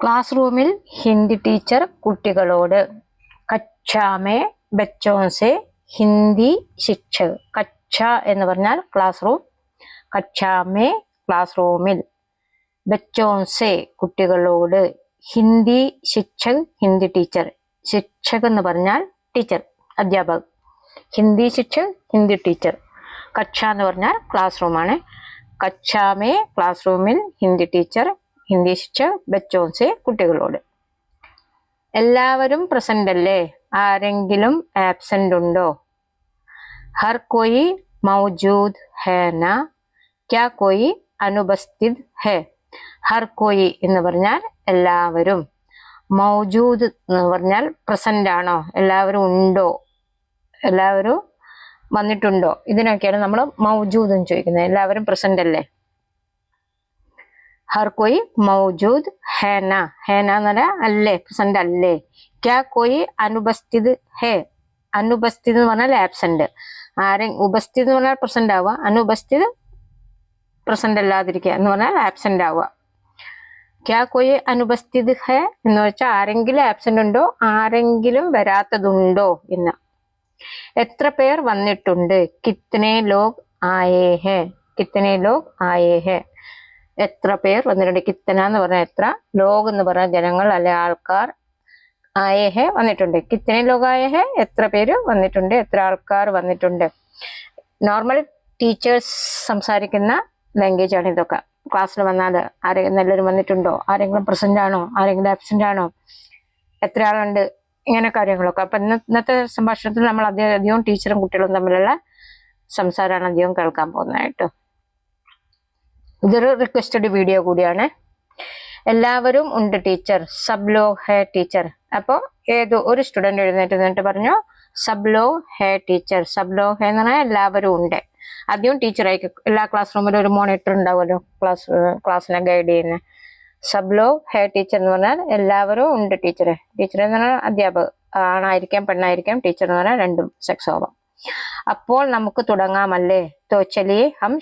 Class റൂമിൽ Hindi teacher കുട്ടികളോട് കച്ചാമേ ബച്ചോൻസെ ഹിന്ദി ശിക്ഷ കച്ച എന്ന് പറഞ്ഞാൽ ക്ലാസ് റൂം കച്ചാമേ ക്ലാസ് റൂമിൽ ബച്ചോൻസെ കുട്ടികളോട് ഹിന്ദി ശിക്ഷ ഹിന്ദി ടീച്ചർ ശിക്ഷക് എന്ന് പറഞ്ഞാൽ ടീച്ചർ അധ്യാപകർ ഹിന്ദി ശിക്ഷ ഹിന്ദി ടീച്ചർ കക്ഷ എന്ന് പറഞ്ഞാൽ ക്ലാസ് റൂമാണ് കച്ചാമേ ക്ലാസ് റൂമിൽ ഹിന്ദി ടീച്ചർ ഹിന്ദി ശിക്ഷ ബച്ചോസെ കുട്ടികളോട്. എല്ലാവരും പ്രസന്റ് അല്ലേ? ആരെങ്കിലും ആബ്സെന്റ് ഉണ്ടോ? ഹർ കോയി മൗജൂദ് ഹേ ന ക്യാ കോയി അനുപസ്ഥിത് ഹേ? ഹർ കോയി എന്ന് പറഞ്ഞാൽ എല്ലാവരും. മൗജൂദ് എന്ന് പറഞ്ഞാൽ പ്രസന്റ് ആണോ? എല്ലാവരും ഉണ്ടോ? എല്ലാവരും വന്നിട്ടുണ്ടോ? ഇതിനൊക്കെയാണ് നമ്മൾ മൗജൂദ് എന്ന് ചോദിക്കുന്നത്. എല്ലാവരും പ്രസന്റ് അല്ലേ? ഹർ കോയി മൗജൂദ് ഹേന ഹേന എന്ന് പറഞ്ഞാൽ അല്ലേ പ്രസന്റ് അല്ലേ ക്യാ കോയി അനുപസ്ഥിത് ഹേ അനുപസ്ഥിത് എന്ന് പറഞ്ഞാൽ ആബ്സെന്റ് ആരെ ഉപസ്ഥിത് എന്ന് പറഞ്ഞാൽ പ്രസന്റ് ആവുക. അനുപസ്ഥിത് പ്രസന്റ് അല്ലാതിരിക്കുക എന്ന് പറഞ്ഞാൽ ആബ്സെന്റ് ആവുക. ക്യാ കോയി അനുപസ്ഥിത് ഹേ എന്ന് വെച്ചാൽ ആരെങ്കിലും ആബ്സെന്റ് ഉണ്ടോ? ആരെങ്കിലും വരാത്തതുണ്ടോ എന്ന്. എത്ര പേർ വന്നിട്ടുണ്ട്? കിത്തനെ ലോക് ആയേ ഹേ. കിത്തനെ ലോക് ആയേ ഹേ. എത്ര പേർ വന്നിട്ടുണ്ട്? കിത്തന എന്ന് പറഞ്ഞാൽ എത്ര? ലോഗ് എന്ന് പറഞ്ഞ ജനങ്ങൾ അല്ലെ ആൾക്കാർ ആയേ വന്നിട്ടുണ്ട്. കിത്തന ലോഗ് ആയേ ഹേ എത്ര പേര് വന്നിട്ടുണ്ട്? എത്ര ആൾക്കാർ വന്നിട്ടുണ്ട്? നോർമൽ ടീച്ചേഴ്സ് സംസാരിക്കുന്ന ലാംഗ്വേജ് ആണ് ഇതൊക്കെ. ക്ലാസ്സിൽ വന്നാൽ ആരെങ്കിലും നല്ലൊരു വന്നിട്ടുണ്ടോ? ആരെങ്കിലും പ്രസന്റ് ആണോ? ആരെങ്കിലും ആബ്സെന്റ് ആണോ? എത്ര ആളുണ്ട്? ഇങ്ങനെ കാര്യങ്ങളൊക്കെ. അപ്പൊ ഇന്ന ഇന്നത്തെ സംഭാഷണത്തിൽ നമ്മൾ അധികം അധികവും ടീച്ചറും കുട്ടികളും തമ്മിലുള്ള സംസാരമാണ് അധികം കേൾക്കാൻ പോകുന്നതായിട്ട്. ഇതൊരു റിക്വസ്റ്റഡ് വീഡിയോ കൂടിയാണ്. എല്ലാവരും ഉണ്ട് ടീച്ചർ സബ് ലോ ഹേ ടീച്ചർ അപ്പോൾ ഏത് ഒരു സ്റ്റുഡന്റ് എഴുന്നേറ്റ് എന്നിട്ട് പറഞ്ഞു സബ് ലോ ഹേ ടീച്ചർ സബ് ലോ ഹേ എന്ന് പറഞ്ഞാൽ എല്ലാവരും ഉണ്ട്. ആദ്യം ടീച്ചറായിരിക്കും എല്ലാ ക്ലാസ് റൂമിലും ഒരു മോണിറ്റർ ഉണ്ടാവുമല്ലോ ക്ലാസ് ക്ലാസ്സിനെ ഗൈഡ് ചെയ്യുന്ന. സബ് ലോ ഹേ ടീച്ചർ എന്ന് പറഞ്ഞാൽ എല്ലാവരും ഉണ്ട് ടീച്ചറെ ടീച്ചർ എന്ന് പറഞ്ഞാൽ അധ്യാപകർ ആണായിരിക്കാം പെണ്ണായിരിക്കാം ടീച്ചർ എന്ന് പറഞ്ഞാൽ രണ്ടും സെക്സ് ആവാം. അപ്പോൾ നമുക്ക് തുടങ്ങാമല്ലേ? തോ ഹം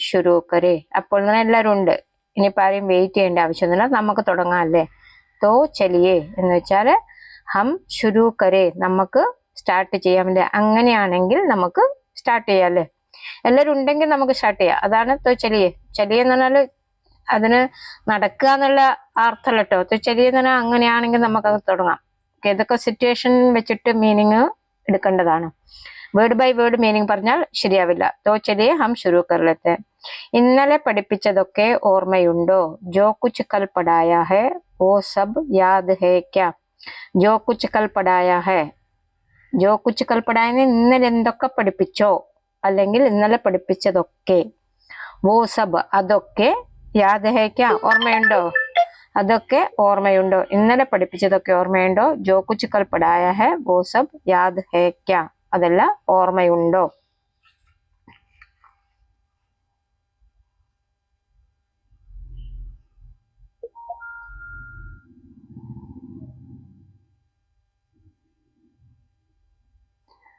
കരേ. അപ്പോൾ പറഞ്ഞാൽ എല്ലാവരും ഉണ്ട്. ഇനിയിപ്പോൾ ആരെയും വെയിറ്റ് ചെയ്യേണ്ട ആവശ്യമൊന്നുമില്ല. നമുക്ക് തുടങ്ങാം അല്ലേ? തോ ചലിയെ എന്ന് വെച്ചാൽ ഹം കരേ. നമുക്ക് സ്റ്റാർട്ട് ചെയ്യാമല്ലേ അങ്ങനെയാണെങ്കിൽ നമുക്ക് സ്റ്റാർട്ട് ചെയ്യാം അല്ലേ? എല്ലാവരും ഉണ്ടെങ്കിൽ നമുക്ക് സ്റ്റാർട്ട് ചെയ്യാം. അതാണ് തോ ചലിയെ ചലിയെ എന്ന് പറഞ്ഞാൽ അതിന് നടക്കുക എന്നുള്ള അർത്ഥമല്ല കേട്ടോ. തോ ചലിയെ എന്ന് പറഞ്ഞാൽ അങ്ങനെയാണെങ്കിൽ നമുക്കത് തുടങ്ങാം. ഏതൊക്കെ സിറ്റുവേഷൻ വെച്ചിട്ട് മീനിങ് എടുക്കേണ്ടതാണ്. വേർഡ് ബൈ വേർഡ് മീനിങ് പറഞ്ഞാൽ ശരിയാവില്ല. തോ ചലിയെ ഹം ശുരു കർലത്തെ ഇന്നലെ പഠിപ്പിച്ചതൊക്കെ ഓർമ്മയുണ്ടോ? ജോ കുച്ച് കൽ പടായ ഹെ ഓ സബ് യാദ് ഹേ ക്യാ. ജോ കുച്ച് കൽ പടായ ഹെ. ജോ കുച്ച് കൽ പടായ ഇന്നലെ എന്തൊക്കെ പഠിപ്പിച്ചോ? അല്ലെങ്കിൽ ഇന്നലെ പഠിപ്പിച്ചതൊക്കെ. ഓ സബ് അതൊക്കെ യാദ് ഹേ ക്യാ. ഓർമ്മയുണ്ടോ? അതൊക്കെ ഓർമ്മയുണ്ടോ? ഇന്നലെ പഠിപ്പിച്ചതൊക്കെ ഓർമ്മയുണ്ടോ? ജോ കുച്ച് കൽ പടായ ഹെ ഓ സബ് യാദ് ഹേ ക്യാ. അതെല്ലാം ഓർമ്മയുണ്ടോ?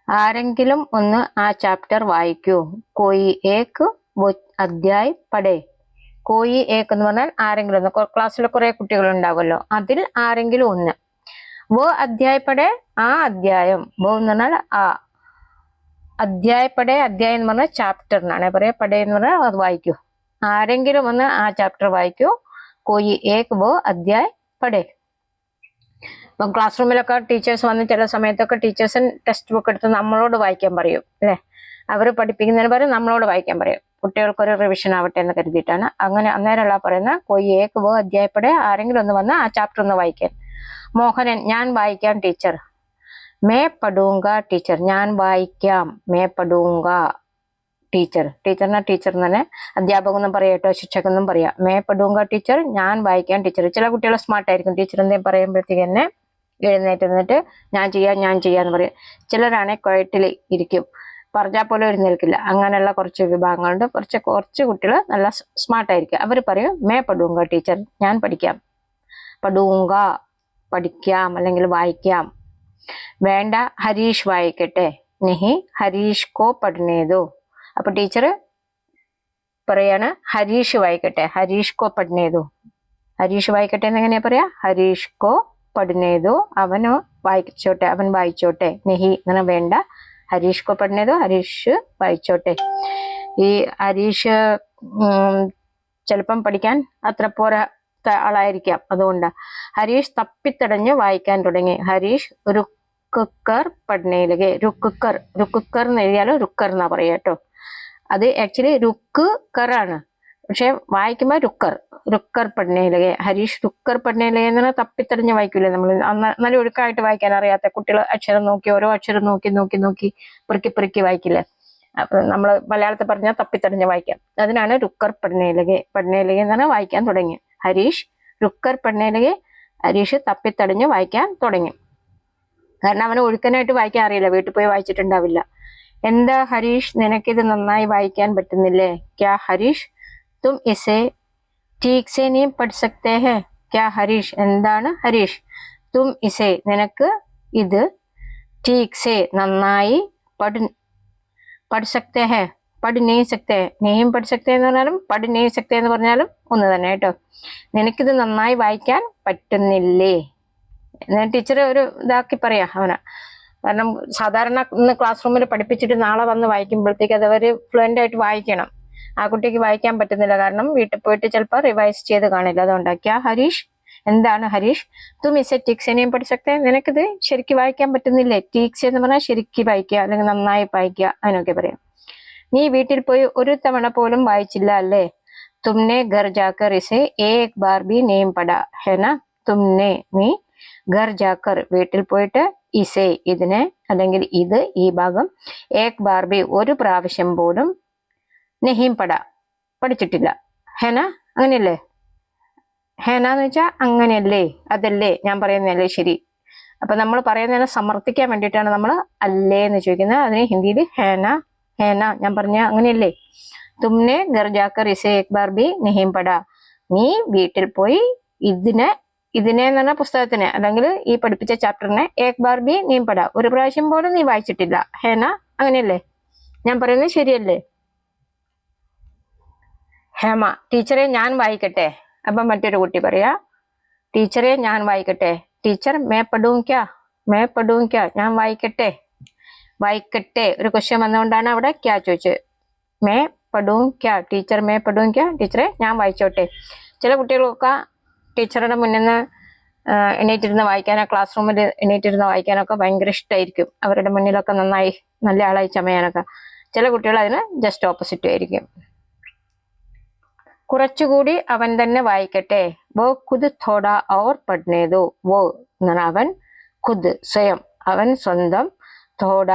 ആരെങ്കിലും ഒന്ന് ആ ചാപ്റ്റർ വായിക്കൂ. കോയി ഏക്ക് അധ്യായ പടേ. കോയി ഏക്ക് എന്ന് പറഞ്ഞാൽ ആരെങ്കിലും ഒന്ന്. ക്ലാസ്സിൽ കുറെ കുട്ടികൾ ഉണ്ടാവുമല്ലോ. അതിൽ ആരെങ്കിലും ഒന്ന്. വ വോ അധ്യായപ്പടെ ആ അധ്യായം. വ എന്ന് പറഞ്ഞാൽ ആ അധ്യായപ്പടെ അധ്യായം എന്ന് പറഞ്ഞാൽ എന്നാണ് പറയാ പടേ എന്ന് പറഞ്ഞാൽ അത് വായിക്കൂ. ആരെങ്കിലും ഒന്ന് ആ ചാപ്റ്റർ വായിക്കൂ. കോയി ഏക് വോ അധ്യായ പടേ. ഇപ്പം ക്ലാസ് റൂമിലൊക്കെ ടീച്ചേഴ്സ് വന്ന് ചില സമയത്തൊക്കെ ടീച്ചേഴ്സ് ടെക്സ്റ്റ് ബുക്ക് എടുത്ത് നമ്മളോട് വായിക്കാൻ പറയും അല്ലേ? അവർ പഠിപ്പിക്കുന്നതിന് പകരം നമ്മളോട് വായിക്കാൻ പറയും. കുട്ടികൾക്കൊരു റിവിഷൻ ആവട്ടെ എന്ന് കരുതിയിട്ടാണ്. അങ്ങനെ അന്നേരമുള്ള പറയുന്ന കൊയ്യ ഏക്ക് പോ അധ്യായപ്പെടെ ആരെങ്കിലും ഒന്ന് വന്ന് ആ ചാപ്റ്റർ ഒന്ന് വായിക്കാൻ. മോഹനൻ ഞാൻ വായിക്കാം ടീച്ചർ മേ പടൂങ്ക ടീച്ചർ ഞാൻ വായിക്കാം. മേ പടൂങ്ക ടീച്ചർ. ടീച്ചറിനെ ടീച്ചർ തന്നെ അധ്യാപകം എന്നും പറയാം കേട്ടോ ശിക്ഷകൻ എന്നും പറയാം. മേ പടൂങ്ക ടീച്ചർ ഞാൻ വായിക്കാം ടീച്ചർ. ചില കുട്ടികൾ സ്മാർട്ട് ആയിരിക്കും. ടീച്ചർ എന്തേലും പറയുമ്പോഴത്തേക്ക് തന്നെ എഴുന്നേറ്റ് നിന്നിട്ട് ഞാൻ ചെയ്യാം ഞാൻ ചെയ്യാന്ന് പറയും. ചിലരാണെങ്കിൽ കുഴറ്റിൽ ഇരിക്കും. പറഞ്ഞാൽ പോലും എഴുന്നേൽക്കില്ല അങ്ങനെയുള്ള കുറച്ച് വിഭാഗങ്ങളുണ്ട്. കുറച്ച് കുറച്ച് കുട്ടികൾ നല്ല സ്മാർട്ട് ആയിരിക്കും. അവർ പറയും മേ പടൂങ്ക ടീച്ചർ ഞാൻ പഠിക്കാം. പടൂങ്ക പഠിക്കാം അല്ലെങ്കിൽ വായിക്കാം. വേണ്ട ഹരീഷ് വായിക്കട്ടെ. നെഹി ഹരീഷ് കോ പഠനേതോ? അപ്പൊ ടീച്ചർ പറയാണ് ഹരീഷ് വായിക്കട്ടെ ഹരീഷ് കോ പഠനേതോ? ഹരീഷ് വായിക്കട്ടെ എന്ന് എങ്ങനെയാ പറയാ? ഹരീഷ് കോ പഠനേതോ? അവന് വായിച്ചോട്ടെ അവൻ വായിച്ചോട്ടെ. നെഹി അങ്ങനെ വേണ്ട. ഹരീഷ് കോ പഠനേതോ? ഹരീഷ് വായിച്ചോട്ടെ. ഈ ഹരീഷ് ചിലപ്പം പഠിക്കാൻ അത്ര പോരാ ആളായിരിക്കാം. അതുകൊണ്ട്. ഹരീഷ് തപ്പിത്തടഞ്ഞ് വായിക്കാൻ തുടങ്ങി. ഹരീഷ് രുക്കർ പഠനയിലകെ റുക്കുക്കർ റുക്കുക്കർ എന്ന് എഴുതിയാലോ? റുക്കർ എന്നാ പറയാ കേട്ടോ. അത് ആക്ച്വലി രുക്ക് കറാണ് പക്ഷെ വായിക്കുമ്പോൾ രുക്കർ. രുക്കർ പഠനയിലകെ ഹരീഷ് രുക്കർ പഠനയിലകെ എന്ന് പറഞ്ഞാൽ തപ്പിത്തെറിഞ്ഞ് വായിക്കൂലേ നമ്മൾ നല്ല ഒഴുക്കായിട്ട് വായിക്കാൻ അറിയാത്ത കുട്ടികൾ അക്ഷരം നോക്കി ഓരോ അക്ഷരം നോക്കി നോക്കി നോക്കി പെറുക്കി പെറുക്കി വായിക്കില്ലേ? അപ്പൊ നമ്മൾ മലയാളത്തിൽ പറഞ്ഞാൽ തപ്പിത്തെറിഞ്ഞ് വായിക്കാം. അതിനാണ് രുക്കർ പഠനയിലകെ പഠനയിലകെ എന്ന് പറഞ്ഞാൽ വായിക്കാൻ തുടങ്ങി. ഹരീഷ് രുക്കർ പഠനയിലകെ ഹരീഷ് തപ്പിത്തടഞ്ഞ് വായിക്കാൻ തുടങ്ങി. കാരണം അവന് ഒഴുക്കനായിട്ട് വായിക്കാൻ അറിയില്ല. വീട്ടിൽ പോയി വായിച്ചിട്ടുണ്ടാവില്ല. എന്താ ഹരീഷ്? നിനക്കിത് നന്നായി വായിക്കാൻ പറ്റുന്നില്ലേ? ക്യാ ഹരീഷ്? തും ഇസേ ടീക്സേനെയും സേ പഠിസക്തേ ഹെ. ക്യാ ഹരീഷ്? എന്താണ് ഹരീഷ്? തും ഇസേ നിനക്ക് ഇത് ടീക്സേ നന്നായി പഠി പഠിസക്തേ ഹെ. പഠി ശക്തേ നെയ്യും നീയും പഠിസക്തേ എന്ന് പറഞ്ഞാലും പഠി നീ സക്തേ എന്ന് പറഞ്ഞാലും ഒന്ന് തന്നെ കേട്ടോ. നിനക്കിത് നന്നായി വായിക്കാൻ പറ്റുന്നില്ലേ? ഞാൻ ടീച്ചറെ ഒരു ഇതാക്കി പറയാം അവന. കാരണം സാധാരണ ഇന്ന് ക്ലാസ് റൂമിൽ പഠിപ്പിച്ചിട്ട് നാളെ വന്ന് വായിക്കുമ്പോഴത്തേക്ക് അത് അവർ ഫ്ലുവന്റ് ആയിട്ട് വായിക്കണം. ആ കുട്ടിക്ക് വായിക്കാൻ പറ്റുന്നില്ല. കാരണം വീട്ടിൽ പോയിട്ട് ചിലപ്പോൾ റിവൈസ് ചെയ്ത് കാണില്ല. അതുകൊണ്ടാക്കിയ ഹരീഷ് എന്താണ് ഹരീഷ്? തും മിസ് ടീക്സനെയും പഠിച്ചൊക്കെ. നിനക്കിത് ശരിക്ക് വായിക്കാൻ പറ്റുന്നില്ലേ? ടീക്സ് എന്ന് പറഞ്ഞാൽ ശരിക്ക് വായിക്കുക. അല്ലെങ്കിൽ നന്നായി വായിക്കുക. അതിനൊക്കെ പറയാം. നീ വീട്ടിൽ പോയി ഒരു തവണ പോലും വായിച്ചില്ല അല്ലേ? തുമ്നെ ഘർ ജാക്കർ ഇസെ ഏക് ബാർ ബി പട. ഹെന തുമ്നെ നീ ഘർ ജാക്കർ വീട്ടിൽ പോയിട്ട് ഇസേ ഇതിനെ അല്ലെങ്കിൽ ഇത് ഈ ഭാഗം ഏക് ബാർബി ഒരു പ്രാവശ്യം പോലും നെഹീം പട പഠിച്ചിട്ടില്ല. ഹെന അങ്ങനെയല്ലേ? ഹെന എന്ന് വെച്ചാൽ അങ്ങനെയല്ലേ അതല്ലേ ഞാൻ പറയുന്നതല്ലേ ശരി. അപ്പൊ നമ്മൾ പറയുന്നതിനെ സമർത്ഥിക്കാൻ വേണ്ടിയിട്ടാണ് നമ്മൾ അല്ലേ എന്ന് ചോദിക്കുന്നത്. അതിന് ഹിന്ദിയിൽ ഹേന ഹേന ഞാൻ പറഞ്ഞ അങ്ങനെയല്ലേ. തുമ്നെ ഗർജാക്കർ ഇസേ ഏക് ബാർ ബി നെഹീം പട. നീ വീട്ടിൽ പോയി ഇതിനെ ഇതിനെ എന്ന് പറഞ്ഞ പുസ്തകത്തിന്. അല്ലെങ്കിൽ ഈ പഠിപ്പിച്ച ചാപ്റ്ററിനെ ഏക് ബാർ ബി നീ പട ഒരു പ്രാവശ്യം പോലും നീ വായിച്ചിട്ടില്ല. ഹേന അങ്ങനെയല്ലേ? ഞാൻ പറയുന്നത് ശരിയല്ലേ? ഹേമ ടീച്ചറെ ഞാൻ വായിക്കട്ടെ. അപ്പം മറ്റൊരു കുട്ടി പറയാ ടീച്ചറെ ഞാൻ വായിക്കട്ടെ. ടീച്ചർ മേ പഠും ക്യാ? മേ പഠും ക്യാ? ഞാൻ വായിക്കട്ടെ. വായിക്കട്ടെ. ഒരു ക്വസ്റ്റ്യൻ വന്നുകൊണ്ടാണ് അവിടെ ക്യാ ചോദിച്ചത് മേ പഠും ക്യാ? ടീച്ചർ മേ പഠും ക്യാ? ടീച്ചറെ ഞാൻ വായിച്ചോട്ടെ. ചില കുട്ടികളൊക്കെ ടീച്ചറുടെ മുന്നിൽ നിന്ന് എണീറ്റിരുന്ന് വായിക്കാനോ ക്ലാസ് റൂമിൽ എണീറ്റിരുന്ന് വായിക്കാനൊക്കെ ഭയങ്കര ഇഷ്ടമായിരിക്കും അവരുടെ മുന്നിലൊക്കെ നന്നായി നല്ല ആളായി ചമയാനൊക്കെ. ചില കുട്ടികൾ അതിന് ജസ്റ്റ് ഓപ്പോസിറ്റ് ആയിരിക്കും. കുറച്ചുകൂടി അവൻ തന്നെ വായിക്കട്ടെ. വോ കുത് തോട ഔർ പഠനേതു. വോ എന്നാണ് അവൻ കുത് സ്വയം. അവൻ സ്വന്തം തോട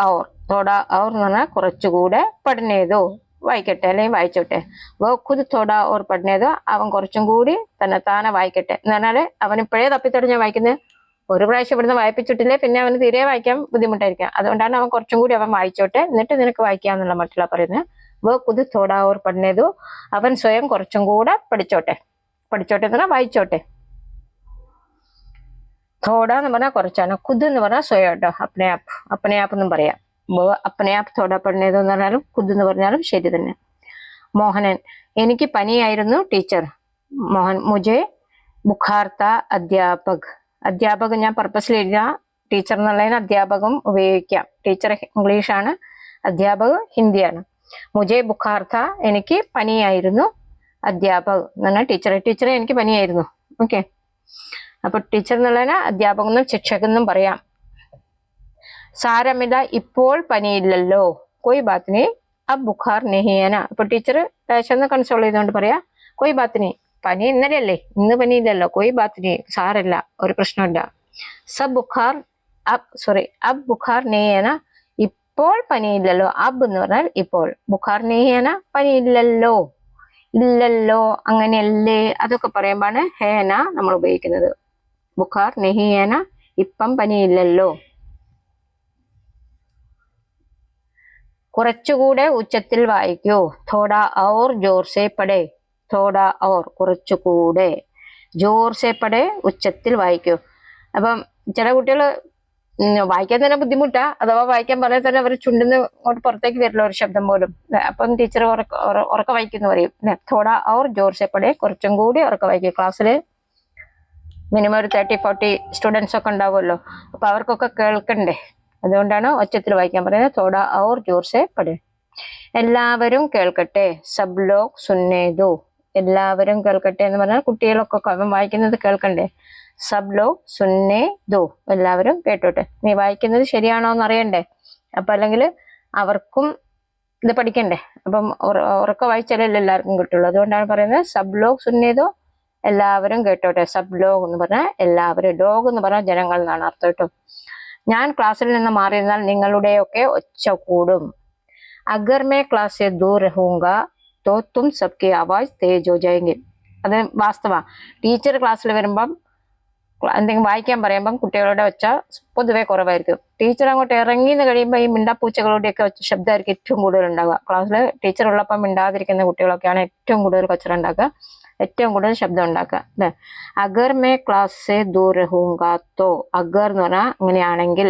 ഔർ. തോട ഔർ എന്ന് പറഞ്ഞാൽ കുറച്ചുകൂടെ പഠനേതു. വായിക്കട്ടെ അല്ലെങ്കിൽ വായിച്ചോട്ടെ. വോ ഖുദ് തോട ഓർ പഠനേതോ അവൻ കുറച്ചും കൂടി തന്നെ താനെ വായിക്കട്ടെ. എന്ന് പറഞ്ഞാൽ അവൻ ഇപ്പോഴേ തപ്പിത്തടഞ്ഞ വായിക്കുന്നത് ഒരു പ്രാവശ്യം ഇവിടുന്ന് വായിപ്പിച്ചിട്ടില്ലേ പിന്നെ അവന് തീരെ വായിക്കാൻ ബുദ്ധിമുട്ടായിരിക്കാം. അതുകൊണ്ടാണ് അവൻ കുറച്ചും കൂടി അവൻ വായിച്ചോട്ടെ. എന്നിട്ട് നിനക്ക് വായിക്കാം എന്നുള്ള മറ്റുള്ള പറയുന്നത് വോ ഖുദ് തോട ഓർ പഠനേതോ അവൻ സ്വയം കുറച്ചും കൂടെ പഠിച്ചോട്ടെ. പഠിച്ചോട്ടെ എന്ന് പറഞ്ഞാൽ വായിച്ചോട്ടെ. തോട എന്ന് പറഞ്ഞാൽ കുറച്ചാണ്. കുത് എന്ന് പറഞ്ഞാൽ സ്വയം കേട്ടോ. അപ്പനെ ആപ്പ് അപ്പനെ ആപ്പ് എന്നും പറയാം. അപ്പനെ ആപ്പ് തോട പഠനേത് എന്ന് പറഞ്ഞാലും കുതെന്ന് പറഞ്ഞാലും ശരി തന്നെ. മോഹനൻ എനിക്ക് പനിയായിരുന്നു ടീച്ചർ. മോഹൻ മുജെ ബുഖാർത്ത അധ്യാപക്. അധ്യാപക് ഞാൻ പർപ്പസിൽ എഴുതിയ ടീച്ചർ എന്നുള്ളതിന് അധ്യാപകം ഉപയോഗിക്കാം. ടീച്ചർ ഇംഗ്ലീഷാണ് അധ്യാപക് ഹിന്ദിയാണ്. മുജെ ബുഖാർത്ത എനിക്ക് പനിയായിരുന്നു അധ്യാപക് എന്ന് പറഞ്ഞാൽ ടീച്ചറെ ടീച്ചറെ എനിക്ക് പനിയായിരുന്നു. ഓക്കെ. അപ്പൊ ടീച്ചർ എന്നുള്ളതിന് അധ്യാപകനും ശിക്ഷകെന്നും പറയാം. സാരമില്ല ഇപ്പോൾ പനിയില്ലല്ലോ. കൊയ് ബാത്തിനെ അബ് ബുഖാർ നെഹിയന. അപ്പൊ ടീച്ചർ ലേശന്ന് കൺസോൾ ചെയ്തുകൊണ്ട് പറയാ കൊയ് ബാത്തിനെ പനി ഇന്നലെയല്ലേ? ഇന്ന് പനിയില്ലല്ലോ. കൊയ് ബാത്തിനെ സാരല്ല ഒരു പ്രശ്നമില്ല സബ് ബുഖാർ അബ് സോറി അബ് ബുഖാർ നെയ്യന ഇപ്പോൾ പനിയില്ലല്ലോ. അബ് എന്ന് പറഞ്ഞാൽ ഇപ്പോൾ. ബുഖാർ നെയ്യന പനിയില്ലല്ലോ. ഇല്ലല്ലോ അങ്ങനെയല്ലേ? അതൊക്കെ പറയുമ്പോഴാണ് ഹേന നമ്മൾ ഉപയോഗിക്കുന്നത്. ബുഖാർ നെഹിയേന ഇപ്പം പനിയില്ലല്ലോ. കുറച്ചുകൂടെ ഉച്ചത്തിൽ വായിക്കൂ. തോട ഔർ ജോർസെ പടേ. തോട ഔർ കുറച്ചുകൂടെ. ജോർസെ പടേ ഉച്ചത്തിൽ വായിക്കൂ. അപ്പം ചില കുട്ടികൾ വായിക്കാൻ തന്നെ ബുദ്ധിമുട്ടാ. അഥവാ വായിക്കാൻ പറയാൻ തന്നെ അവർ ചുണ്ടിന്ന് അങ്ങോട്ട് പുറത്തേക്ക് വരില്ല ഒരു ശബ്ദം പോലും. അപ്പം ടീച്ചർ ഉറക്ക ഉറ- ഉറക്ക വായിക്കുന്നു പറയും. തോട ഔർ ജോർസെ പടേ കുറച്ചും കൂടി ഉറക്ക വായിക്കും. ക്ലാസ്സിൽ മിനിമം ഒരു തേർട്ടി ഫോർട്ടി സ്റ്റുഡൻസ് ഒക്കെ ഉണ്ടാവുമല്ലോ. അപ്പൊ അവർക്കൊക്കെ കേൾക്കണ്ടേ? അതുകൊണ്ടാണ് ഒച്ചത്തിൽ വായിക്കാൻ പറയുന്നത്. തോടാ ഔർ ജോർസെ പടേ എല്ലാവരും കേൾക്കട്ടെ. സബ് സുന്നേതു എല്ലാവരും കേൾക്കട്ടെ എന്ന് പറഞ്ഞാൽ കുട്ടികളൊക്കെ അവൻ വായിക്കുന്നത് കേൾക്കണ്ടേ? സബ് സുന്നേ ദോ എല്ലാവരും കേട്ടോട്ടെ. നീ വായിക്കുന്നത് ശരിയാണോ എന്ന് അറിയണ്ടേ? അപ്പൊ അല്ലെങ്കിൽ അവർക്കും ഇത് പഠിക്കണ്ടേ? അപ്പം ഉറക്ക വായിച്ചാലല്ലേ എല്ലാവർക്കും കിട്ടുള്ളൂ. അതുകൊണ്ടാണ് പറയുന്നത് സബ് സുന്നേതോ എല്ലാവരും കേട്ടോട്ടെ. സബ് എന്ന് പറഞ്ഞാൽ എല്ലാവരും. ലോഗ് എന്ന് പറഞ്ഞാൽ ജനങ്ങൾ എന്നാണ് അർത്ഥം കേട്ടോ. ഞാൻ ക്ലാസ്സിൽ നിന്ന് മാറിയിരുന്നാൽ നിങ്ങളുടെയൊക്കെ ഒച്ച കൂടും. അഗർ മേ ക്ലാസ് ദൂർ രഹൂങ്ക തോ തും സബ്കി ആവാസ് തേജോ ജയങ്കിൽ അത് വാസ്തവ. ടീച്ചർ ക്ലാസ്സിൽ വരുമ്പം എന്തെങ്കിലും വായിക്കാൻ പറയുമ്പം കുട്ടികളുടെ ഒച്ച പൊതുവേ കുറവായിരിക്കും. ടീച്ചർ അങ്ങോട്ട് ഇറങ്ങി നിന്ന് കഴിയുമ്പോൾ ഈ മിണ്ടാപ്പൂച്ചകളുടെയൊക്കെ ശബ്ദമായിരിക്കും ഏറ്റവും കൂടുതൽ ഉണ്ടാവുക. ക്ലാസ്സിൽ ടീച്ചർ ഉള്ളപ്പം മിണ്ടാതിരിക്കുന്ന കുട്ടികളൊക്കെയാണ് ഏറ്റവും കൂടുതൽ കച്ചറ ഉണ്ടാക്കുക ഏറ്റവും കൂടുതൽ ശബ്ദം ഉണ്ടാക്കുക അല്ലേ? അഗർ മേ ക്ലാസ് ദൂർ രഹൂങ്ക തോ അഗർ എന്ന് പറഞ്ഞാൽ അങ്ങനെയാണെങ്കിൽ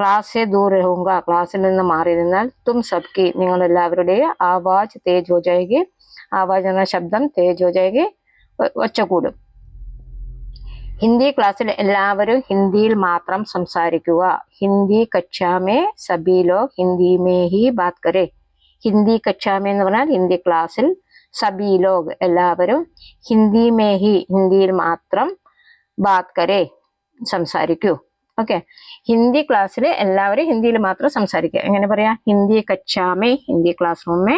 ക്ലാസ് ദൂർ രഹൂങ്ക ക്ലാസ്സിൽ നിന്ന് മാറി നിന്നാൽ തും സബ്കി നിങ്ങൾ എല്ലാവരുടെയും ആവാജ് തേജ് ഹോ ജായകി ആവാജ് എന്ന ശബ്ദം തേജ് ഹോ ജായകി ഒച്ച കൂടും ഹിന്ദി ക്ലാസ്സിൽ എല്ലാവരും ഹിന്ദിയിൽ മാത്രം സംസാരിക്കുക. ഹിന്ദി കക്ഷാമേ സബീലോ ഹിന്ദി മേ ഹി ബാത് കരെ. ഹിന്ദി കക്ഷാമേ എന്ന് പറഞ്ഞാൽ ഹിന്ദി ക്ലാസ്സിൽ സബീ ലോഗ് എല്ലാവരും ഹിന്ദി മേഹി ഹിന്ദിയിൽ മാത്രം ബാത് കരെ സംസാരിക്കൂ. ഓക്കെ. ഹിന്ദി ക്ലാസ്സിൽ എല്ലാവരും ഹിന്ദിയിൽ മാത്രം സംസാരിക്കുക. എങ്ങനെ പറയാ? ഹിന്ദി കച്ചാമേ ഹിന്ദി ക്ലാസ് റൂമേ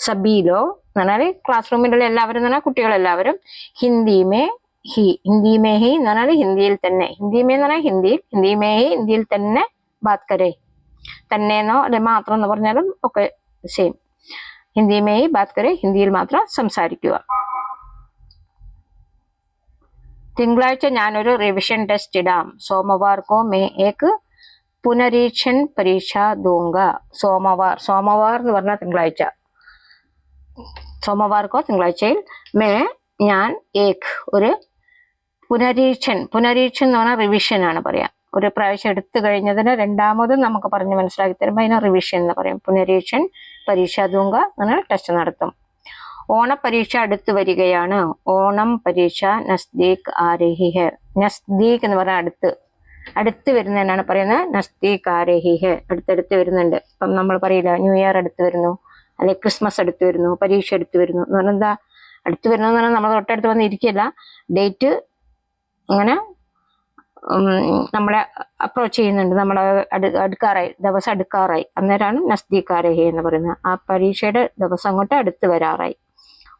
സബീലോ എന്ന് പറഞ്ഞാൽ ക്ലാസ് റൂമിലുള്ള എല്ലാവരും എന്ന് പറഞ്ഞാൽ കുട്ടികളെല്ലാവരും ഹിന്ദി മേ ഹി ഹിന്ദി മേ ഹി എന്ന് പറഞ്ഞാൽ ഹിന്ദിയിൽ തന്നെ. ഹിന്ദി മേ എന്ന് പറഞ്ഞാൽ ഹിന്ദിയിൽ ഹിന്ദി മേ ഹി ഹിന്ദിയിൽ തന്നെ ബാത് കരേ. തന്നെന്നോ അല്ലെ മാത്രം എന്ന് പറഞ്ഞാലും ഒക്കെ സെയിം ഹിന്ദി മേ ബാത് കരേ ഹിന്ദിയിൽ മാത്രം സംസാരിക്കുക. തിങ്കളാഴ്ച ഞാനൊരു റിവിഷൻ ടെസ്റ്റ് ഇടാം. സോമവാർക്കോ മേ ഏക്ക് പുനരീക്ഷൻ പരീക്ഷ ദൂങ്ക സോമവാർ സോമവാർ എന്ന് പറഞ്ഞാൽ തിങ്കളാഴ്ച. സോമവാർക്കോ തിങ്കളാഴ്ചയിൽ മേ ഞാൻ ഏക്ക് ഒരു പുനരീക്ഷൻ പുനരീക്ഷൻ എന്ന് പറഞ്ഞാൽ റിവിഷൻ ആണ് പറയാം. ഒരു പ്രാവശ്യം എടുത്തു കഴിഞ്ഞതിന് രണ്ടാമതും നമുക്ക് പറഞ്ഞ് മനസ്സിലാക്കി തരുമ്പോൾ അതിനെ റിവിഷൻ എന്ന് പറയും. പുനരീക്ഷൻ പരീക്ഷ തൂങ്ക അങ്ങനെ ടെസ്റ്റ് നടത്തും. ഓണപരീക്ഷ അടുത്തു വരികയാണ്. ഓണം പരീക്ഷ നസ്ദീഖ് ആരഹി ഹെ നസ്ദീഖ് എന്ന് പറഞ്ഞാൽ അടുത്ത്. അടുത്ത് വരുന്നതിനാണ് പറയുന്നത് നസ്ദീഖ് ആരഹി ഹെ അടുത്തടുത്ത് വരുന്നുണ്ട്. ഇപ്പം നമ്മൾ പറയില്ല ന്യൂ ഇയർ അടുത്ത് വരുന്നു. അല്ലെങ്കിൽ ക്രിസ്മസ് അടുത്ത് വരുന്നു. പരീക്ഷ അടുത്ത് വരുന്നു. എന്ന് പറഞ്ഞാൽ എന്താ? അടുത്ത് വരുന്നതെന്ന് പറഞ്ഞാൽ നമ്മൾ തൊട്ടടുത്ത് വന്ന് ഇരിക്കില്ല ഡേറ്റ് അങ്ങനെ നമ്മളെ അപ്രോച്ച് ചെയ്യുന്നുണ്ട്. നമ്മളെ അടു അടുക്കാറായി ദിവസം അടുക്കാറായി. അന്നേരമാണ് നസ്ദീഖാരഹി എന്ന് പറയുന്നത്. ആ പരീക്ഷയുടെ ദിവസം കൊണ്ട് അടുത്ത് വരാറായി.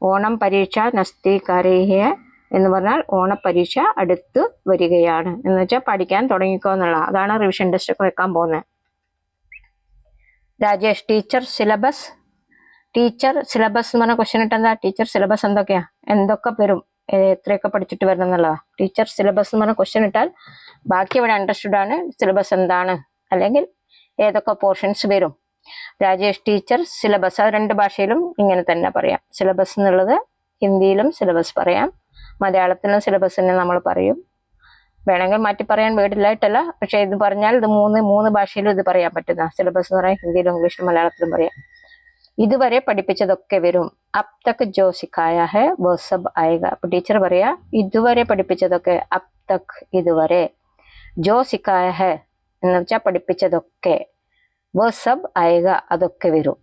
ഓണം പരീക്ഷ നസ്ദീഖാരഹി എന്ന് പറഞ്ഞാൽ ഓണപ്പരീക്ഷ അടുത്ത് വരികയാണ്. എന്ന് വെച്ചാൽ പഠിക്കാൻ തുടങ്ങിക്കോ എന്നുള്ള അതാണ് റിവിഷൻ ടെസ്റ്റ് വെക്കാൻ പോകുന്നത്. Rajesh teacher syllabus teacher syllabus എന്ന് പറഞ്ഞ ക്വസ്റ്റ്യൻ ഇട്ട് എന്താ? ടീച്ചർ സിലബസ് എന്തൊക്കെയാ? എന്തൊക്കെ വരും? എത്രയൊക്കെ പഠിച്ചിട്ട് വരണം എന്നുള്ളതാ ടീച്ചർ സിലബസ് എന്ന് പറഞ്ഞ ക്വസ്റ്റ്യൻ ഇട്ടാൽ ബാക്കി ഇവിടെ അണ്ടർസ്റ്റുഡ് ആണ് സിലബസ് എന്താണ് അല്ലെങ്കിൽ ഏതൊക്കെ പോർഷൻസ് വരും രാജേഷ് ടീച്ചർ സിലബസ് അത് രണ്ട് ഭാഷയിലും ഇങ്ങനെ തന്നെ പറയാം സിലബസ് എന്നുള്ളത് ഹിന്ദിയിലും സിലബസ് പറയാം മലയാളത്തിലും സിലബസ് തന്നെ നമ്മൾ പറയും വേണമെങ്കിൽ മാറ്റി പറയാൻ വീടില്ലായിട്ടല്ല പക്ഷെ ഇത് പറഞ്ഞാൽ ഇത് മൂന്ന് മൂന്ന് ഭാഷയിലും ഇത് പറയാൻ പറ്റുന്ന സിലബസ് എന്ന് പറയാൻ ഹിന്ദിയിലും ഇംഗ്ലീഷിലും മലയാളത്തിലും പറയാം ഇതുവരെ പഠിപ്പിച്ചതൊക്കെ വരും അബ് തക് ജോ സിഖായ ഹെ വോ സബ് ആയേഗ. അപ്പൊ ടീച്ചർ പറയാ ഇതുവരെ പഠിപ്പിച്ചതൊക്കെ അബ് തക് ഇതുവരെ. ജോ സിഖായ ഹെ എന്ന് വെച്ചാൽ പഠിപ്പിച്ചതൊക്കെ. വോ സബ് ആയേഗ അതൊക്കെ വരും.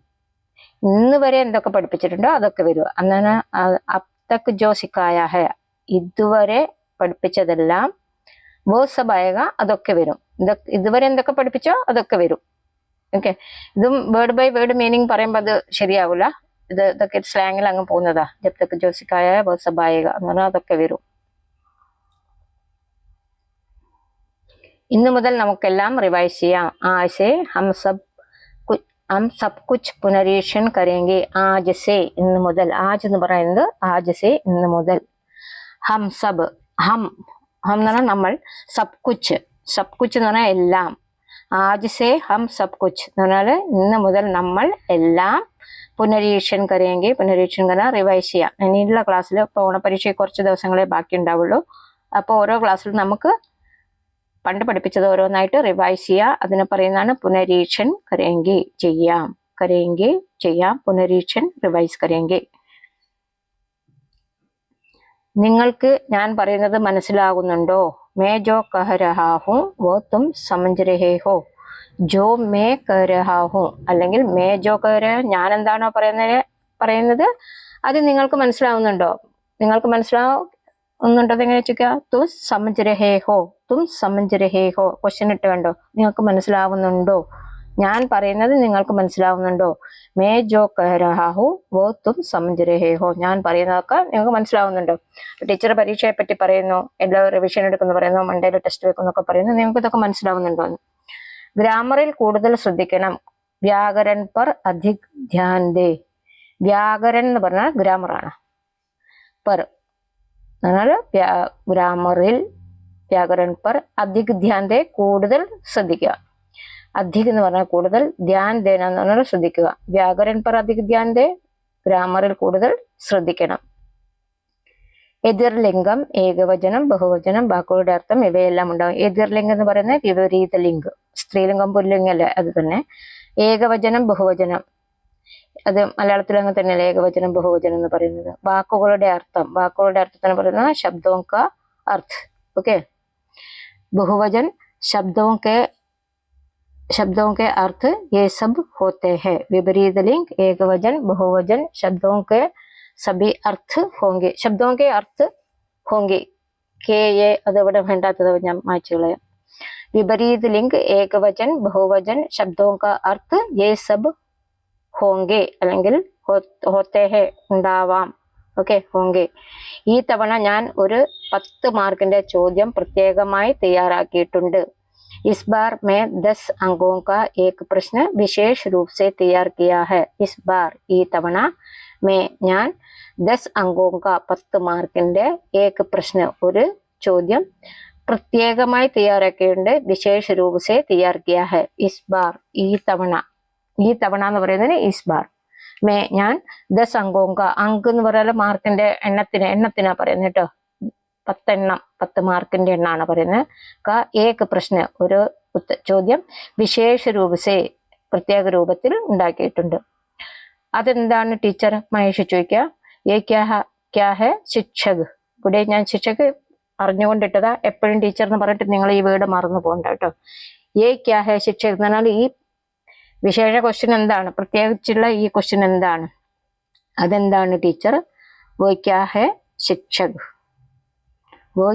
ഇന്ന് വരെ എന്തൊക്കെ പഠിപ്പിച്ചിട്ടുണ്ടോ അതൊക്കെ വരും. അങ്ങനെ അബ് തക് ജോ സിഖായ ഹെ ഇതുവരെ പഠിപ്പിച്ചതെല്ലാം വോ സബ് ആയേഗ അതൊക്കെ വരും. ഇതൊക്കെ ഇതുവരെ എന്തൊക്കെ പഠിപ്പിച്ചോ അതൊക്കെ വരും. ഓക്കെ? ഇതും വേർഡ് ബൈ വേർഡ് മീനിങ് പറയുമ്പോൾ അത് ശരിയാവില്ല ഇത് ഇതൊക്കെ സ്ലാങ്ങിൽ അങ്ങ് പോകുന്നതാ. ജപ്തക്ക് ജോസിക്കായ ബസബായക എന്ന് പറഞ്ഞാൽ അതൊക്കെ വരും. ഇന്നു മുതൽ നമുക്കെല്ലാം റിവൈസ് ചെയ്യാം. ആശേ ഹം സബ് ഹം സബ് കുച്ച് പുനരീക്ഷൻ കരേങ്കി ആജസേ ഇന്ന് മുതൽ. ആജ് എന്ന് പറയുന്നത് ആജസേ ഇന്ന് മുതൽ. ഹം സബ് ഹം ഹം എന്ന് പറഞ്ഞാൽ നമ്മൾ സബ് കുച്ച്. സബ് കുച്ച് എന്ന് പറഞ്ഞാൽ എല്ലാം. ആജ് സേ ഹം സബ് കുച്ച് എന്ന് പറഞ്ഞാൽ ഇന്ന് മുതൽ നമ്മൾ എല്ലാം പുനരീക്ഷൻ കരയെങ്കിൽ പുനരീക്ഷൻ കര റിവൈസ് ചെയ്യാം. ഇനിയുള്ള ക്ലാസ്സിൽ ഇപ്പോൾ ഓണപരീക്ഷ കുറച്ച് ദിവസങ്ങളെ ബാക്കി ഉണ്ടാവുള്ളൂ അപ്പോൾ ഓരോ ക്ലാസ്സിലും നമുക്ക് പണ്ട് പഠിപ്പിച്ചത് ഓരോന്നായിട്ട് റിവൈസ് ചെയ്യുക അതിന് പറയുന്നതാണ് പുനരീക്ഷൻ കരയെങ്കിൽ ചെയ്യാം. കരയെങ്കിൽ ചെയ്യാം. പുനരീക്ഷൻ റിവൈസ് കരയെങ്കിൽ. നിങ്ങൾക്ക് ഞാൻ പറയുന്നത് മനസ്സിലാകുന്നുണ്ടോ? മേജോ കഹരഹാഹോ വോത്തും ഹോ ജോ മേ കഹ രഹാ ഹൂ അല്ലെങ്കിൽ മേ ജോ കര ഞാൻ എന്താണോ പറയുന്നത്? പറയുന്നത് അത് നിങ്ങൾക്ക് മനസ്സിലാവുന്നുണ്ടോ? നിങ്ങൾക്ക് മനസ്സിലാവുന്നുണ്ടോ എങ്ങനെ വെച്ചാ തും സമജ്രഹേഹോ തും സമജ്രഹേഹോ ക്വസ്റ്റ്യൻ ഇട്ട് കണ്ടോ? നിങ്ങൾക്ക് മനസ്സിലാവുന്നുണ്ടോ? ഞാൻ പറയുന്നത് നിങ്ങൾക്ക് മനസ്സിലാവുന്നുണ്ടോ? മേ ജോ കരഹാഹു വോ തും സമജ്രഹേഹോ ഞാൻ പറയുന്നതൊക്കെ നിങ്ങൾക്ക് മനസ്സിലാവുന്നുണ്ടോ? ടീച്ചർ പരീക്ഷയെ പറ്റി പറയുന്നു എല്ലാവരും റിവിഷൻ എടുക്കുന്നു പറയുന്നു മണ്ടേയിൽ ടെസ്റ്റ് വെക്കുന്നൊക്കെ പറയുന്നു. നിങ്ങൾക്ക് ഇതൊക്കെ മനസ്സിലാവുന്നുണ്ടോ ഗ്രാമറിൽ കൂടുതൽ ശ്രദ്ധിക്കണം. വ്യാകരൻ പർ അധിക് ധ്യാൻ ദേ വ്യാകരൺ എന്ന് പറഞ്ഞാൽ ഗ്രാമറാണ് പർ എന്നാൽ ഗ്രാമറിൽ വ്യാകരൻ പർ അധിക് ധ്യാൻ കൂടുതൽ ശ്രദ്ധിക്കുക. അധിക് എന്ന് പറഞ്ഞാൽ കൂടുതൽ ധ്യാൻ എന്ന് പറഞ്ഞാൽ ശ്രദ്ധിക്കുക. വ്യാകരൻ പർ അധിക് ധ്യാൻ ഗ്രാമറിൽ കൂടുതൽ ശ്രദ്ധിക്കണം. എതിർലിംഗം ഏകവചനം ബഹുവചനം വാക്കുകളുടെ അർത്ഥം ഇവയെല്ലാം ഉണ്ടാവും എതിർലിംഗം എന്ന് പറയുന്നത് വിപരീത ലിംഗം സ്ത്രീലിംഗം പുല്ലിംഗം അല്ലേ അത് തന്നെ ഏകവചനം ബഹുവചനം അത് മലയാളത്തിൽ അങ്ങനെ തന്നെയല്ലേ ഏകവചനം ബഹുവചനം എന്ന് പറയുന്നത് വാക്കുകളുടെ അർത്ഥം വാക്കുകളുടെ അർത്ഥത്തിന് പറയുന്നത് ശബ്ദവും ക അർത്ഥ ഓക്കെ बहुवचन शब्दों के शब्दों के अर्थ ये सब होते हैं विपरीत लिंग एकवचन बहुवचन शब्दों के सभी अर्थ होंगे शब्दों के अर्थ होंगे के ये അതവിടെ വേണ്ടാത്തത് ഞാൻ മായ്ച്ചു കളയാം വിപരീത ലിംഗ് ഏകവചൻ ബഹുവചൻ ശബ്ദോं का अर्थ ये सब होंगे അല്ലെങ്കിൽ ഹോത്തേ ഹെ ഉണ്ടാവാം ഓക്കെ ഹോങ്കെ ഈ തവണ ഞാൻ ഒരു പത്ത് മാർക്കിന്റെ ചോദ്യം പ്രത്യേകമായി തയ്യാറാക്കിയിട്ടുണ്ട് ഇസ് ബാർ മേ ദസ് അങ്കോं का एक प्रश्न विशेष रूप से तैयार किया है इस बार ഈ തവണ മേ ഞാൻ ദസ് അങ്കോं का പത്ത് മാർക്കിന്റെ ഏക പ്രശ്ന ഒരു ചോദ്യം പ്രത്യേകമായി തയ്യാറാക്കിയിട്ടുണ്ട്. വിശേഷ രൂപസെ തയ്യാർ ഹെ. ഇസ് ബാർ ഈ തവണ. ഈ തവണ എന്ന് പറയുന്നതിന് ഇസ് ബാർ. മേ ഞാൻ ദസ് അങ്കോങ്ക അങ്ക് എന്ന് പറയാൻ മാർക്കിന്റെ എണ്ണത്തിന് എണ്ണത്തിനാ പറയുന്നത് കേട്ടോ. പത്തെണ്ണം പത്ത് മാർക്കിന്റെ എണ്ണാണ് പറയുന്നത്. ക ഏക പ്രശ്ന ഒരു ചോദ്യം വിശേഷ രൂപസേ പ്രത്യേക രൂപത്തിൽ ഉണ്ടാക്കിയിട്ടുണ്ട്. അതെന്താണ് ടീച്ചർ മഹേഷ് ചോദിക്കുക? ഏ ക്യാ ഹ- ക്യാ ശിക്ഷക്? ഇവിടെ ഞാൻ ശിക്ഷക് അറിഞ്ഞുകൊണ്ടിട്ടതാ. എപ്പോഴും ടീച്ചർ എന്ന് പറഞ്ഞിട്ട് നിങ്ങൾ ഈ വീട് മറന്നു പോകണ്ട കേട്ടോ. ഏ ക്യാഹ ഹെ ശിക്ഷക്? എന്ന് പറഞ്ഞാൽ ഈ വിശേഷ ക്വസ്റ്റ്യൻ എന്താണ്? പ്രത്യേകിച്ചുള്ള ഈ ക്വസ്റ്റ്യൻ എന്താണ്? അതെന്താണ് ടീച്ചർ? വോ ശിക്ഷക്? വോ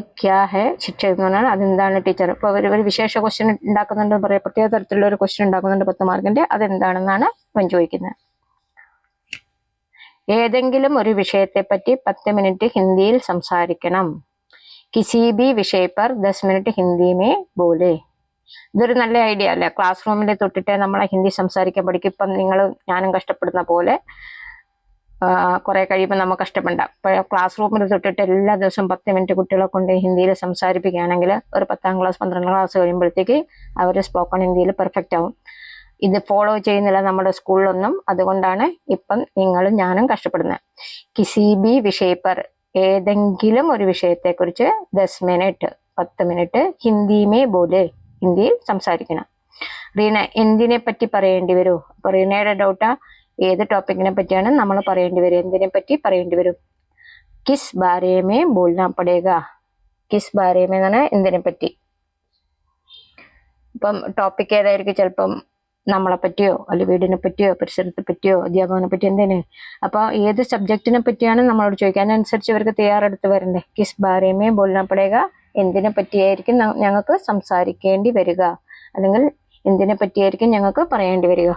ശിക്ഷക്? എന്ന് പറഞ്ഞാൽ അതെന്താണ് ടീച്ചർ? ഇപ്പൊ ഒരു ഒരു വിശേഷ ക്വസ്റ്റ്യൻ ഉണ്ടാക്കുന്നുണ്ട് പറയാം. പ്രത്യേക തരത്തിലുള്ള ഒരു ക്വസ്റ്റ്യൻ ഉണ്ടാക്കുന്നുണ്ട് പത്ത് മാർക്കിന്റെ. അതെന്താണെന്നാണ് അവൻ ചോദിക്കുന്നത്. ഏതെങ്കിലും ഒരു വിഷയത്തെപ്പറ്റി പത്ത് മിനിറ്റ് ഹിന്ദിയിൽ സംസാരിക്കണം. കിസി ബി വിഷയ പർ ദസ് മിനിറ്റ് ഹിന്ദി മേ ബോലെ. ഇതൊരു നല്ല ഐഡിയ അല്ലേ? ക്ലാസ് റൂമിൽ തൊട്ടിട്ട് നമ്മളെ ഹിന്ദി സംസാരിക്കാൻ പഠിക്കും. ഇപ്പം നിങ്ങൾ ഞാനും കഷ്ടപ്പെടുന്ന പോലെ കുറെ കഴിയുമ്പോൾ നമുക്ക് കഷ്ടപ്പെടണ്ട ഇപ്പോൾ ക്ലാസ് റൂമിൽ തൊട്ടിട്ട് എല്ലാ ദിവസവും പത്ത് മിനിറ്റ് കുട്ടികളെ കൊണ്ട് ഹിന്ദിയിൽ സംസാരിപ്പിക്കുകയാണെങ്കിൽ ഒരു പത്താം ക്ലാസ് പന്ത്രണ്ടാം ക്ലാസ് കഴിയുമ്പോഴത്തേക്ക് അവർ സ്പോക്കൺ ഹിന്ദിയിൽ പെർഫെക്റ്റ് ആവും. ഇത് ഫോളോ ചെയ്യുന്നില്ല നമ്മുടെ സ്കൂളിലൊന്നും. അതുകൊണ്ടാണ് ഇപ്പം നിങ്ങളും ഞാനും കഷ്ടപ്പെടുന്നത്. കിസി ബി വിഷയപ്പർ ഏതെങ്കിലും ഒരു വിഷയത്തെക്കുറിച്ച് ദസ് മിനിറ്റ് പത്ത് മിനിറ്റ് ഹിന്ദിമേ പോലെ ഹിന്ദിയിൽ സംസാരിക്കണം. റീന എന്തിനെ പറ്റി പറയേണ്ടി വരൂ? അപ്പൊ റീനയുടെ ഡൗട്ടാ ഏത് ടോപ്പിക്കിനെ പറ്റിയാണ് നമ്മൾ പറയേണ്ടി വരും എന്തിനെ പറ്റി പറയേണ്ടി വരും? കിസ് ബാരേമേ ബോൾനാ പടേക കിസ് ബാരേമേ എന്ന് പറഞ്ഞാൽ എന്തിനെ പറ്റി ഇപ്പം ടോപ്പിക് ഏതായിരിക്കും? ചിലപ്പം നമ്മളെ പറ്റിയോ അല്ലെങ്കിൽ വീടിനെ പറ്റിയോ പരിസരത്തെ പറ്റിയോ അധ്യാപകനെ പറ്റിയോ എന്തേനും? അപ്പോൾ ഏത് സബ്ജക്റ്റിനെ പറ്റിയാണ് നമ്മളോട് ചോദിക്കുക? അതിനനുസരിച്ച് ഇവർക്ക് തയ്യാറെടുത്ത് വരണ്ടേ? കിസ് ബാരേമേ ബോൾനാ പടേക എന്തിനെ പറ്റിയായിരിക്കും ഞങ്ങൾക്ക് സംസാരിക്കേണ്ടി വരിക? അല്ലെങ്കിൽ എന്തിനെ പറ്റിയായിരിക്കും ഞങ്ങൾക്ക് പറയേണ്ടി വരിക?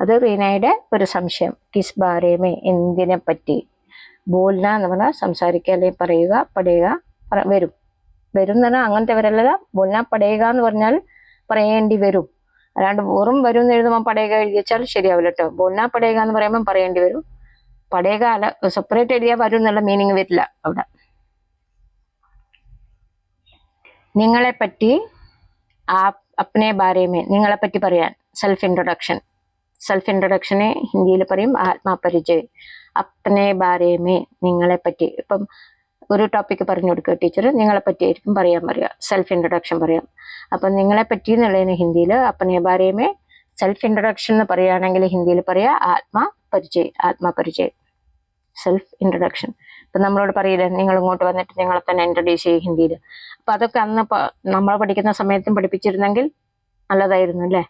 അത് റീനയുടെ ഒരു സംശയം. കിസ് ബാരേമേ എന്തിനെ പറ്റി ബോൽന എന്ന് പറഞ്ഞാൽ സംസാരിക്കുക അല്ലെങ്കിൽ പറയുക പടയുക വരും. വരും എന്ന് പറഞ്ഞാൽ അങ്ങനത്തെ വരല്ല ബോൽന പടയുക എന്ന് പറഞ്ഞാൽ പറയേണ്ടി വരും. അല്ലാണ്ട് വെറും വരും എന്ന് എഴുതുമ്പോൾ പടയക എഴുതി വെച്ചാൽ ശരിയാവില്ല കേട്ടോ ബൊന്ന പടയക എന്ന് പറയുമ്പോൾ പറയേണ്ടി വരും. പടയക അല്ല സെപ്പറേറ്റ് എഴുതിയാൽ വരും എന്നുള്ള മീനിങ് വരില്ല അവിടെ. നിങ്ങളെ പറ്റി ആ അപ്നെ ബാരേമേ നിങ്ങളെ പറ്റി പറയാൻ. സെൽഫ് ഇൻട്രൊഡക്ഷൻ സെൽഫ് ഇൻട്രൊഡക്ഷനെ ഹിന്ദിയിൽ പറയും ആത്മാപരിചയം. അപ്നെ ബാരേമേ നിങ്ങളെ പറ്റി ഇപ്പം ഒരു ടോപ്പിക്ക് പറഞ്ഞു കൊടുക്കുക ടീച്ചർ നിങ്ങളെ പറ്റിയായിരിക്കും പറയാൻ പറയുക സെൽഫ് ഇൻട്രൊഡക്ഷൻ പറയാം. അപ്പം നിങ്ങളെ പറ്റി എന്നുള്ളതിന് ഹിന്ദിയിൽ അപ്പനെ ബാരേമേ സെൽഫ് ഇൻട്രൊഡക്ഷൻ എന്ന് പറയുകയാണെങ്കിൽ ഹിന്ദിയിൽ പറയാ ആത്മാ പരിചയ് ആത്മാ പരിചയ്. സെൽഫ് ഇൻട്രൊഡക്ഷൻ ഇപ്പം നമ്മളോട് പറയില്ല നിങ്ങൾ ഇങ്ങോട്ട് വന്നിട്ട് നിങ്ങളെ തന്നെ ഇൻട്രൊഡ്യൂസ് ചെയ്യും ഹിന്ദിയിൽ അപ്പം അതൊക്കെ അന്ന് നമ്മൾ പഠിക്കുന്ന സമയത്തും പഠിപ്പിച്ചിരുന്നെങ്കിൽ നല്ലതായിരുന്നു അല്ലേ?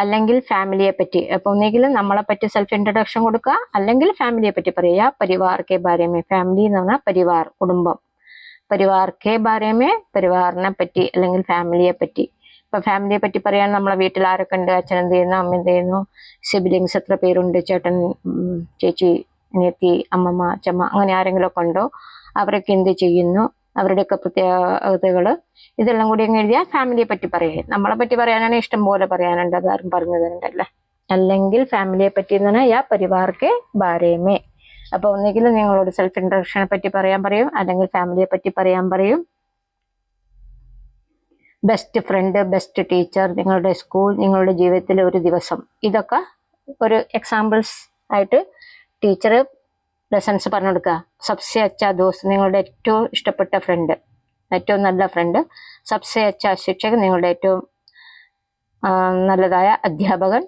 അല്ലെങ്കിൽ ഫാമിലിയെ പറ്റി. അപ്പൊ ഒന്നെങ്കിലും നമ്മളെ പറ്റി സെൽഫ് ഇൻട്രഡക്ഷൻ കൊടുക്കുക അല്ലെങ്കിൽ ഫാമിലിയെ പറ്റി പറയുക. പരിവാർ കെ ബാരമേ ഫാമിലി എന്ന് പറഞ്ഞാൽ പരിവാർ കുടുംബം. പരിവാർ കെ ബാരമേ പരിവാറിനെ പറ്റി അല്ലെങ്കിൽ ഫാമിലിയെ പറ്റി. ഇപ്പൊ ഫാമിലിയെ പറ്റി പറയാൻ നമ്മളെ വീട്ടിൽ ആരൊക്കെ ഉണ്ട്? അച്ഛൻ എന്ത് ചെയ്യുന്നു? അമ്മ എന്ത് ചെയ്യുന്നു? സിബിലിങ്സ് എത്ര പേരുണ്ട്? ചേട്ടൻ ചേച്ചി അനിയത്തി അമ്മമ്മ അച്ഛമ്മ അങ്ങനെ ആരെങ്കിലും ഒക്കെ ഉണ്ടോ? അവരൊക്കെ എന്ത് ചെയ്യുന്നു? അവരുടെയൊക്കെ പ്രത്യേകതകൾ ഇതെല്ലാം കൂടി അങ്ങ് എഴുതിയാൽ ഫാമിലിയെ പറ്റി പറയേ നമ്മളെ പറ്റി പറയാനാണ് ഇഷ്ടം പോലെ പറയാനുണ്ട്. അതാരും പറഞ്ഞു തരണ്ടല്ലേ അല്ലെങ്കിൽ ഫാമിലിയെ പറ്റി എന്ന് പറഞ്ഞാൽ യാ പരിവാർക്ക് ബാരേമേ. അപ്പൊ ഒന്നുകിൽ നിങ്ങളോട് സെൽഫ് ഇൻട്രഡക്ഷനെ പറ്റി പറയാൻ പറയും. അല്ലെങ്കിൽ ഫാമിലിയെ പറ്റി പറയാൻ പറയും. ബെസ്റ്റ് ഫ്രണ്ട് ബെസ്റ്റ് ടീച്ചർ നിങ്ങളുടെ സ്കൂൾ നിങ്ങളുടെ ജീവിതത്തിലെ ഒരു ദിവസം. ഇതൊക്കെ ഒരു എക്സാമ്പിൾസ് ആയിട്ട് ടീച്ചർ ലെസൺസ് പറഞ്ഞു കൊടുക്കുക സബ്സെ അച്ച ദോസ് നിങ്ങളുടെ ഏറ്റവും ഇഷ്ടപ്പെട്ട ഫ്രണ്ട് ഏറ്റവും നല്ല ഫ്രണ്ട് സബ്സെ അച്ച ശിക്ഷകൻ നിങ്ങളുടെ ഏറ്റവും നല്ലതായ അധ്യാപകൻ.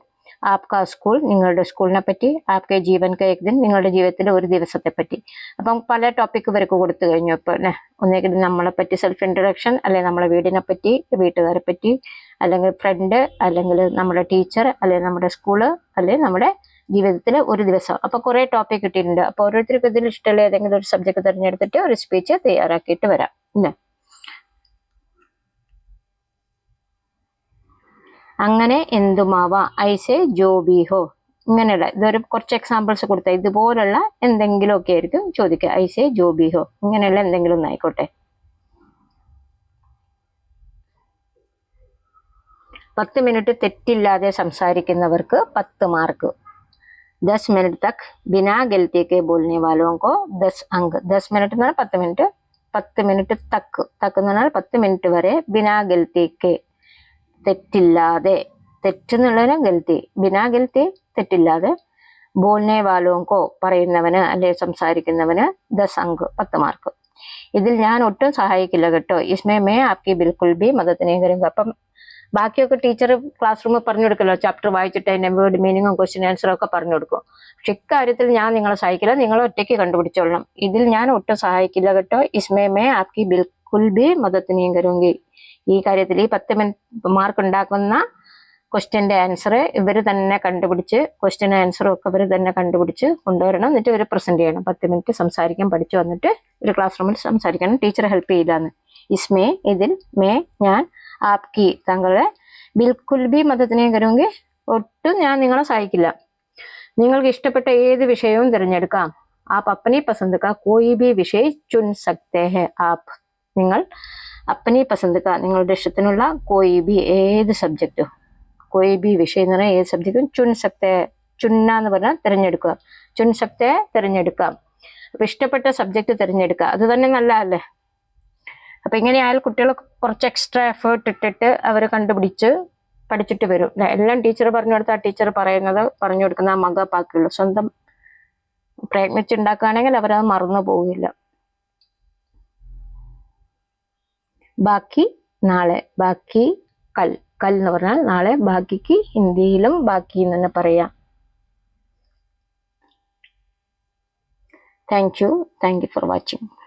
ആപ്ക സ്കൂൾ നിങ്ങളുടെ സ്കൂളിനെ പറ്റി ആപ്കെ ജീവൻ കെ ദിൻ നിങ്ങളുടെ ജീവിതത്തിലെ ഒരു ദിവസത്തെ പറ്റി അപ്പം പല ടോപ്പിക് ഇവർക്ക് കൊടുത്തു കഴിഞ്ഞു ഇപ്പൊ അല്ലെ ഒന്നെങ്കിൽ നമ്മളെ പറ്റി സെൽഫ് ഇൻട്രഡക്ഷൻ അല്ലെങ്കിൽ നമ്മളെ വീടിനെ പറ്റി വീട്ടുകാരെ പറ്റി അല്ലെങ്കിൽ ഫ്രണ്ട് അല്ലെങ്കിൽ നമ്മുടെ ടീച്ചർ അല്ലെങ്കിൽ നമ്മുടെ സ്കൂൾ അല്ലെങ്കിൽ നമ്മുടെ ജീവിതത്തിലെ ഒരു ദിവസം. അപ്പൊ കുറെ ടോപ്പിക് കിട്ടിയിട്ടുണ്ട്. അപ്പൊ ഓരോരുത്തർക്കും ഇതിൽ ഇഷ്ടമുള്ള ഏതെങ്കിലും ഒരു സബ്ജക്ട് തിരഞ്ഞെടുത്തിട്ട് ഒരു സ്പീച്ച് തയ്യാറാക്കിയിട്ട് വരാം. അല്ലേ അങ്ങനെ എന്തുമാവാം? ഐസെ ജോബിഹോ ഇങ്ങനെയുള്ള ഇതൊരു കുറച്ച് എക്സാമ്പിൾസ് കൊടുത്ത. ഇതുപോലുള്ള എന്തെങ്കിലുമൊക്കെ ആയിരിക്കും ചോദിക്കുക. ഐസെ ജോബിഹോ ഇങ്ങനെയുള്ള എന്തെങ്കിലും ഒന്നായിക്കോട്ടെ പത്ത് മിനിറ്റ് തെറ്റില്ലാതെ സംസാരിക്കുന്നവർക്ക് പത്ത് മാർക്ക് दस मिनट तक बिना गलती के बोलने वालों को दस अंक दस मिनट എന്ന് പറഞ്ഞാൽ പത്ത് മിനിറ്റ് പത്ത് മിനിറ്റ് തക്ക് തക്ക് എന്ന് പറഞ്ഞാൽ പത്ത് മിനിറ്റ് വരെ ബിനാ ഗൽത്തിക്ക് തെറ്റില്ലാതെ തെറ്റെന്നുള്ളതിന് ഗൽത്തി ബിനാ ഗൽത്തി തെറ്റില്ലാതെ ബോൾനെ വാലോങ്കോ പറയുന്നവന് അല്ലെ സംസാരിക്കുന്നവന് ദസ് അങ്ക് പത്ത് മാർക്ക് ഇതിൽ ഞാൻ ഒട്ടും സഹായിക്കില്ല കേട്ടോ ഇസ്മേ മേ ആപ്കി ബിൽക്കുൽ ബി മദത്തിനെ കരുങ്ക അപ്പം ബാക്കിയൊക്കെ ടീച്ചർ ക്ലാസ് റൂമിൽ പറഞ്ഞു കൊടുക്കല്ലോ ചാപ്റ്റർ വായിച്ചിട്ട് അതിന്റെ വേർഡ് മീനിങ്ങും ക്വസ്റ്റ്യൻ ആൻസറും ഒക്കെ പറഞ്ഞു കൊടുക്കും പക്ഷെ ഇക്കാര്യത്തിൽ ഞാൻ നിങ്ങളെ സഹായിക്കില്ല. നിങ്ങൾ ഒറ്റയ്ക്ക് കണ്ടുപിടിച്ചോളണം. ഇതിൽ ഞാൻ ഒട്ടും സഹായിക്കില്ല കേട്ടോ. ഇസ്മേ മേ ആപ്കി ബിൽക്കുൽ ബി മതത്തിനെയും കരുങ്കി. ഈ കാര്യത്തിൽ ഈ പത്ത് മിനിറ്റ് മാർക്ക് ഉണ്ടാക്കുന്ന ക്വസ്റ്റ്യന്റെ ആൻസർ ഇവർ തന്നെ കണ്ടുപിടിച്ച് ക്വസ്റ്റ്യൻ ആൻസറും ഒക്കെ ഇവർ തന്നെ കണ്ടുപിടിച്ച് കൊണ്ടുവരണം. എന്നിട്ട് ഇവർ പ്രസന്റ് ചെയ്യണം. പത്ത് മിനിറ്റ് സംസാരിക്കാൻ പഠിച്ചു വന്നിട്ട് ഒരു ക്ലാസ് റൂമിൽ സംസാരിക്കണം. ടീച്ചർ ഹെൽപ്പ് ചെയ്യില്ലാന്ന് ഇസ്മേ ഇതിൽ മേ ഞാൻ ആപ്കി താങ്കളെ ബിൽക്കുൽ ബി മതത്തിനെ കരുമെങ്കിൽ ഒട്ടും ഞാൻ നിങ്ങളെ സഹായിക്കില്ല. നിങ്ങൾക്ക് ഇഷ്ടപ്പെട്ട ഏത് വിഷയവും തിരഞ്ഞെടുക്കാം. ആപ്പ് അപ്പനി പസന്ത് കോയി ബി വിഷയ ചുൻ സക്തേ ഹെ ആപ്പ് നിങ്ങൾ അപ്പനി പസന്ത് നിങ്ങളുടെ ഇഷ്ടത്തിനുള്ള കോയി ബി ഏത് സബ്ജക്റ്റും. കോയി ബി വിഷയം എന്ന് പറഞ്ഞാൽ ഏത് സബ്ജക്റ്റും ചുൻ സക്തേ ചുന്ന എന്ന് പറഞ്ഞാൽ തിരഞ്ഞെടുക്കുക. ചുൻ സക്തേ തിരഞ്ഞെടുക്കാം അപ്പൊ ഇഷ്ടപ്പെട്ട സബ്ജക്റ്റ് തിരഞ്ഞെടുക്കുക. അത് തന്നെ നല്ലതല്ലേ? അപ്പൊ ഇങ്ങനെയായാൽ കുട്ടികൾ കുറച്ച് എക്സ്ട്രാ എഫേർട്ട് ഇട്ടിട്ട് അവർ കണ്ടുപിടിച്ച് പഠിച്ചിട്ട് വരും. ല്ലേ? എല്ലാം ടീച്ചർ പറഞ്ഞു കൊടുത്താൽ ടീച്ചർ പറയുന്നത് പറഞ്ഞു കൊടുക്കുന്ന ആ മക മകപ്പാക്കുള്ളൂ സ്വന്തം പ്രയത്നിച്ചുണ്ടാക്കുകയാണെങ്കിൽ അവരത് മറന്നു പോവില്ല. ബാക്കി നാളെ ബാക്കി കൽ കൽ എന്ന് പറഞ്ഞാൽ നാളെ ബാക്കിക്ക് ഹിന്ദിയിലും ബാക്കി എന്ന് തന്നെ പറയാം. Thank you thank you for watching